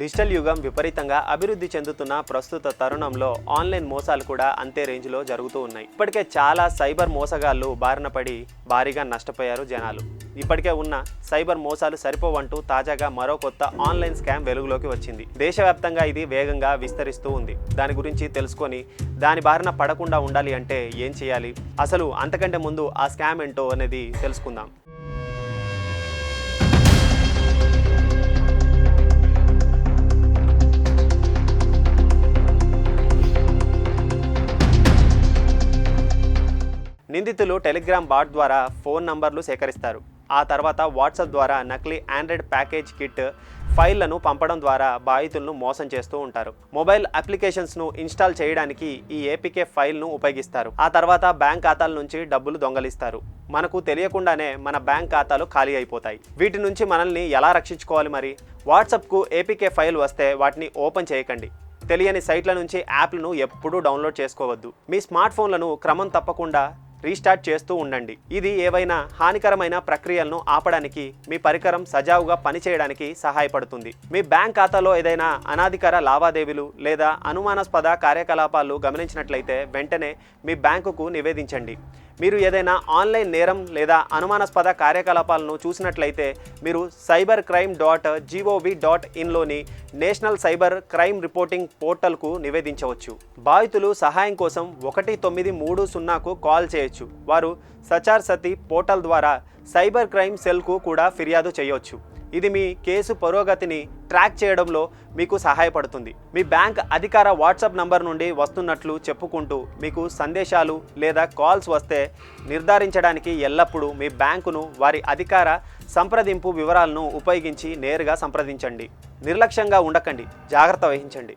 Digital యుగం విపరీతంగా అభివృద్ధి చెందుతున్న ప్రస్తుత తరుణంలో ఆన్లైన్ మోసాలు కూడా అంతే రేంజ్లో జరుగుతూ ఉన్నాయి. ఇప్పటికే చాలా సైబర్ మోసగాళ్ళు బారిన పడి భారీగా నష్టపోయారు జనాలు. ఇప్పటికే ఉన్న సైబర్ మోసాలు సరిపోవంటూ తాజాగా మరో కొత్త ఆన్లైన్ స్కామ్ వెలుగులోకి వచ్చింది. దేశవ్యాప్తంగా ఇది వేగంగా విస్తరిస్తూ ఉంది. దాని గురించి తెలుసుకొని దాని బారిన పడకుండా ఉండాలి అంటే ఏం చేయాలి? అసలు అంతకంటే ముందు ఆ స్కామ్ ఏంటో అనేది తెలుసుకుందాం. నిందితులు టెలిగ్రామ్ బాట్ ద్వారా ఫోన్ నంబర్లు సేకరిస్తారు. ఆ తర్వాత వాట్సాప్ ద్వారా నకిలీ ఆండ్రాయిడ్ ప్యాకేజ్ కిట్ ఫైళ్ళను పంపడం ద్వారా బాధితులను మోసం చేస్తూ ఉంటారు. మొబైల్ అప్లికేషన్స్ను ఇన్స్టాల్ చేయడానికి ఈ ఏపీకే ఫైల్ను ఉపయోగిస్తారు. ఆ తర్వాత బ్యాంక్ ఖాతాల నుంచి డబ్బులు దొంగలిస్తారు. మనకు తెలియకుండానే మన బ్యాంక్ ఖాతాలు ఖాళీ అయిపోతాయి. వీటి నుంచి మనల్ని ఎలా రక్షించుకోవాలి మరి? వాట్సాప్కు ఏపీకే ఫైల్ వస్తే వాటిని ఓపెన్ చేయకండి. తెలియని సైట్ల నుంచి యాప్లను ఎప్పుడూ డౌన్లోడ్ చేసుకోవద్దు. మీ స్మార్ట్ ఫోన్లను క్రమం తప్పకుండా రీస్టార్ట్ చేస్తూ ఉండండి. ఇది ఏవైనా హానికరమైన ప్రక్రియలను ఆపడానికి మీ పరికరం సజావుగా పనిచేయడానికి సహాయపడుతుంది. మీ బ్యాంక్ ఖాతాలో ఏదైనా అనాధికార లావాదేవీలు లేదా అనుమానాస్పద కార్యకలాపాలు గమనించినట్లయితే వెంటనే మీ బ్యాంకుకు నివేదించండి. మీరు ఏదైనా ఆన్లైన్ నేరం లేదా అనుమానాస్పద కార్యకలాపాలను చూసినట్లయితే మీరు cyber crime dot GOV dot ఇన్లోని నేషనల్ సైబర్ క్రైమ్ రిపోర్టింగ్ పోర్టల్కు నివేదించవచ్చు. బాధితులు సహాయం కోసం ఒకటి తొమ్మిది మూడు సున్నాకు కాల్ చేయొచ్చు. వారు సచార్ సతి పోర్టల్ ద్వారా సైబర్ క్రైమ్ సెల్కు కూడా ఫిర్యాదు చేయవచ్చు ఇది మీ కేసు పురోగతిని ట్రాక్ చేయడంలో మీకు సహాయపడుతుంది. మీ బ్యాంక్ అధికార వాట్సాప్ నంబర్ నుండి వస్తున్నట్లు చెప్పుకుంటూ మీకు సందేశాలు లేదా కాల్స్ వస్తే నిర్ధారించడానికి ఎల్లప్పుడూ మీ బ్యాంకును వారి అధికార సంప్రదింపు వివరాలను ఉపయోగించి నేరుగా సంప్రదించండి. నిర్లక్ష్యంగా ఉండకండి. జాగ్రత్త వహించండి.